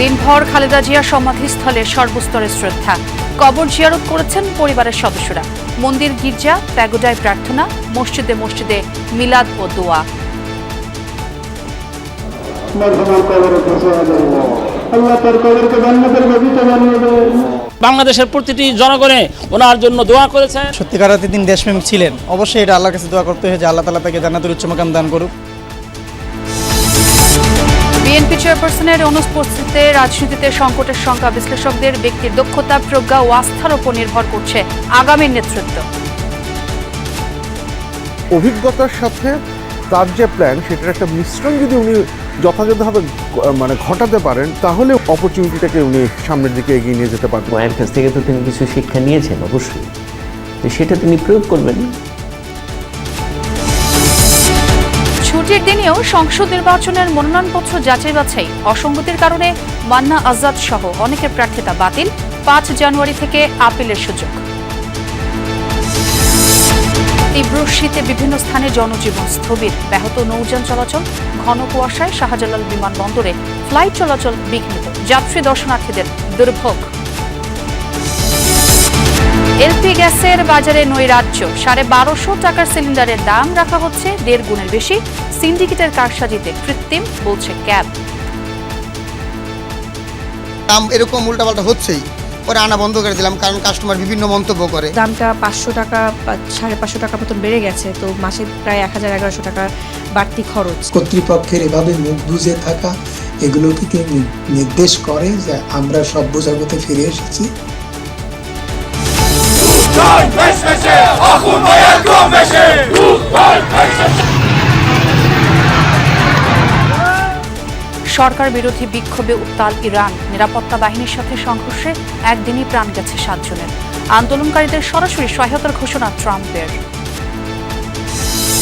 দিনভর খালেদা জিয়ার সমাধিস্থলে সর্বস্তরের শ্রদ্ধা। কবর জিয়ারত করেছেন পরিবারের সদস্যরা। মন্দির গির্জা প্যাগোডায় প্রার্থনা মসজিদে মসজিদে মিলাদ ও দোয়া। জান্নাতের বাংলাদেশের প্রতিটি জনগণে ওনার জন্য দোয়া করেছেন। সত্যিকার অর্থে তিনি দেশপ্রেমিক ছিলেন। অবশ্যই এটা আল্লাহর কাছে দোয়া করতে হয় যে আল্লাহ তালা তাকে জান্নাতুল উচ্চ মাকাম দান করুক। বিএনপি চেয়ারপারসনের অনুপস্থিতিতে রাজনীতিতে সংকটের সংখ্যা বিশ্লেষকদের ব্যক্তির দক্ষতা প্রজ্ঞা ও আস্থার উপর নির্ভর করছে আগামী নেতৃত্ব। অভিজ্ঞতার সাথে তার যে প্ল্যান সেটার একটা মিশ্রণ যদি উনি যথাযথভাবে মানে ঘটাতে পারেন তাহলে অপরচুনিটিটাকে উনি সামনের দিকে এগিয়ে নিয়ে যেতে পারবেন। মায়ের কাছ থেকে তো তিনি কিছু শিক্ষা নিয়েছেন অবশ্যই। সেটা তিনি প্রয়োগ করবেন। দিনেও সংসদ নির্বাচনের মনোনয়নপত্র যাচাই বাছাই অসঙ্গতির কারণে মান্না আজাদ সহ অনেকের প্রার্থিতা বাতিল পাঁচ জানুয়ারি থেকে আপিলের সুযোগ। তীব্র শীতে বিভিন্ন স্থানে জনজীবন স্থবির। ব্যাহত নৌযান চলাচল, ঘন কুয়াশায় শাহজালাল বিমানবন্দরে ফ্লাইট চলাচল বিঘ্নিত। যাত্রী দর্শনার্থীদের দুর্ভোগ। এলপি গ্যাসের বাজারে নৈরাজ্য সাড়ে বারোশো টাকার সিলিন্ডারের দাম রাখা হচ্ছে দেড় গুণের বেশি। সিন্ডিকেটের কারসাজিতে কৃত্রিম বলছে ক্যাব। দাম এরকম উল্টাপাল্টা হচ্ছেই। পরে আনা বন্ধ করে দিলাম কারণ কাস্টমার বিভিন্ন মন্তব্য করে। দামটা পাঁচশো টাকা সাড়ে পাঁচশো টাকা মতন বেড়ে গেছে তো মাসে প্রায় এক হাজার এগারোশো টাকা বাড়তি খরচ। কর্তৃপক্ষের এভাবে মুখ বুঝে থাকা এগুলো থেকে নির্দেশ করে যে আমরা সভ্য জগতে ফিরে এসেছি। সরকার বিরোধী বিক্ষোভে উত্তাল ইরান। নিরাপত্তা বাহিনীর সাথে সংঘর্ষে একদিনই প্রাণ গেছে সাতজনের। আন্দোলনকারীদের সরাসরি সহায়তার ঘোষণা ট্রাম্পের।